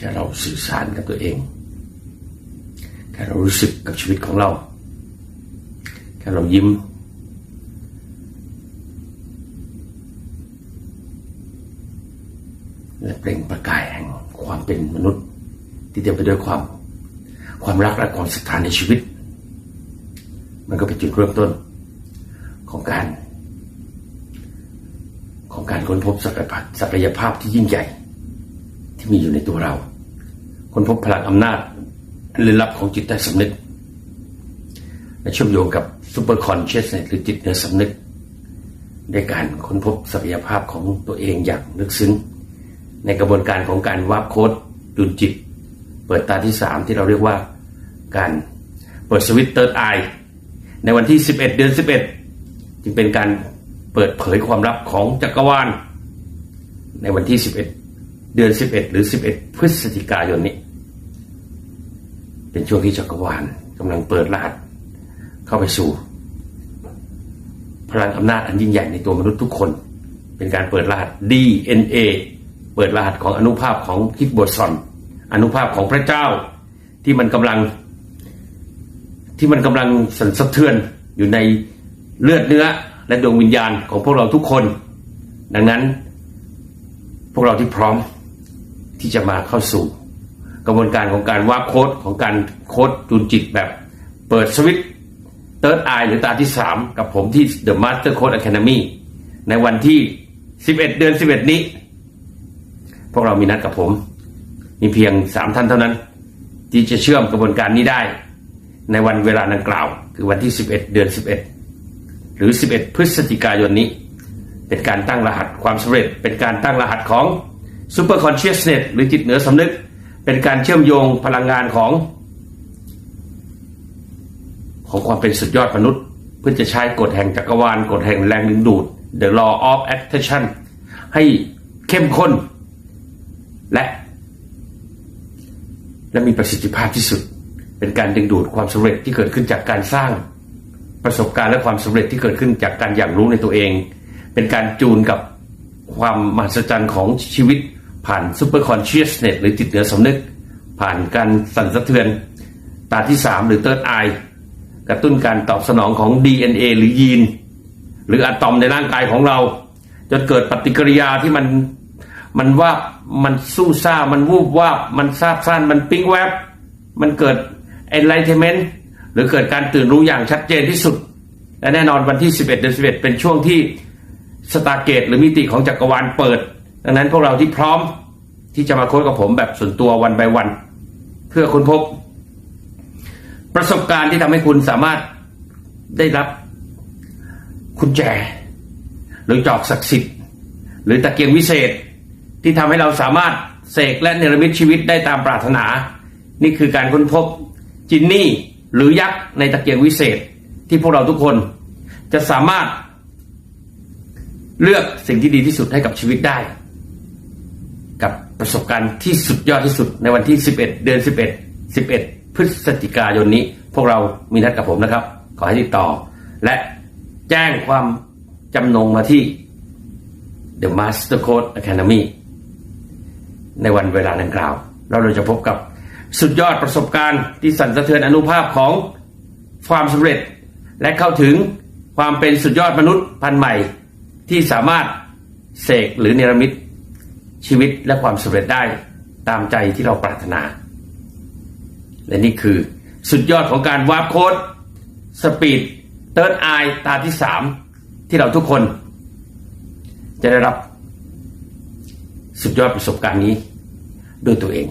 แค่เราสื่อสารกับตัวเอง แค่เรารู้สึกกับชีวิตของเรา แค่เรายิ้ม และเปล่งประกายแห่งความเป็นมนุษย์ ที่เต็มไปด้วยความ ความรักและความศรัทธาในชีวิต มันก็เป็นจุดเริ่มต้นของการของการค้นพบศักยภาพศักยภาพที่ยิ่งใหญ่ ที่มีอยู่ในตัวเรา ค้นพบพลังอำนาจลึกลับของจิตใต้สำนึกและเชื่อมโยงกับซูเปอร์คอนเชสหรือจิตเหนือสำนึกในการค้นพบศักยภาพของตัวเองอย่างลึกซึ้ง ในกระบวนการของการวาบโค้ดดุลจิต เปิดตาที่สามที่เราเรียกว่าการเปิดสวิตเตอร์ไอในวันที่ 11 เดือน 11 จึงเป็นการเปิดเผยความลับของจักรวาลในวันที่ 11 เดือน 11 หรือ 11 พฤศจิกายนนี้ เป็นช่วงที่จักรวาลกำลังเปิดรหัส เข้าไปสู่ พลังอำนาจอันยิ่งใหญ่ในตัวมนุษย์ทุกคน เป็นการเปิดรหัส DNA เปิดรหัสของอนุภาพของฮิกโบซอนอนุภาพของพระเจ้า ที่มันกำลัง ที่มันกำลังสั่นสะเทือนอยู่ในเลือดเนื้อและดวงวิญญาณของพวกเราทุกคน ดังนั้น พวกเราที่พร้อม ที่จะมาเข้าสู่ กระบวนการของการวาดโค้ดของการโค้ดจูนจิตแบบเปิดสวิตเติร์ดไอหรือตาที่ 3 กับผมที่ The Master Code Academy ในวันที่ 11 เดือน 11 นี้ พวกเรามีนัดกับผม มีเพียง 3 ท่านเท่านั้น ที่จะเชื่อมกระบวนการนี้ได้ ในวันเวลาดังกล่าว คือวันที่ 11 เดือน 11 หรือ 11 พฤศจิกายนนี้ เป็นการตั้งรหัสความสำเร็จเป็นการตั้งรหัสของ Super Consciousness หรือจิตเหนือสำนึก เป็นการเชื่อมโยงพลังงานของ ของความเป็นสุดยอดมนุษย์ เพื่อจะใช้กฎแห่งจักรวาลกฎแห่งแรงดึงดูด The Law of Attraction ให้เข้มข้น และ และมีประสิทธิภาพที่สุด เป็นการดึงดูดความสำเร็จที่เกิดขึ้นจากการสร้างประสบการณ์และความสำเร็จที่เกิดขึ้นจากการอย่างรู้ในตัวเอง เป็นการจูนกับความมหัศจรรย์ของชีวิต ผ่าน Super Consciousness หรือจิตเหนือสำนึก ผ่านการสั่นสะเทือน ตาที่ 3 หรือ Third Eye กระตุ้นการตอบสนองของ DNA หรือยีน หรืออะตอมในร่างกายของเรา จนเกิดปฏิกิริยาที่มันมันว่ามันสู้ซ่า มันวูบวาบมันซาบซ่านมันปิ๊งแวบ มันเกิด enlightenment หรือเกิดการตื่นรู้อย่างชัดเจนที่สุด และแน่นอนวันที่ 11เดือน11 เป็นช่วงที่สตาเกตหรือมิติของจักรวาลเปิด ดังนั้นพวกเราที่พร้อมที่จะมาค้นกับผมแบบส่วนตัววันไปวัน เพื่อค้นพบ ประสบการณ์ที่ทำให้คุณสามารถได้รับคุญแจ หรือจอกศักดิ์สิทธิ์ หรือตะเกียงวิเศษที่ทำให้เราสามารถเสกและเนรมิตชีวิตได้ตามปรารถนา นี่คือการค้นพบจินนี่หรือยักษ์ในตะเกียงวิเศษที่พวกเราทุกคนจะสามารถเลือกสิ่งที่ดีที่สุดให้กับชีวิตได้ กับประสบการณ์ที่สุดยอดที่สุดในวันที่ 11 เดือน 11 11 พฤศจิกายนนี้ พวกเรามีนัดกับผมนะครับ ขอให้ติดต่อ และแจ้งความจำนงมาที่ The Master Code Academy ในวันเวลาดังกล่าวแล้วเราจะพบกับสุดยอดประสบการณ์ที่สั่นสะเทือนอนุภาพของความสำเร็จ และเข้าถึงความเป็นสุดยอดมนุษย์พันธุ์ใหม่ ที่สามารถเสกหรือเนรมิต ชีวิตและความสำเร็จได้ตามใจที่เราปรารถนา และนี่คือสุดยอดของการวาร์ปโค้ดสปีดเติร์ดไอตาที่สามที่เราทุกคน จะได้รับสุดยอดประสบการณ์นี้ด้วยตัวเอง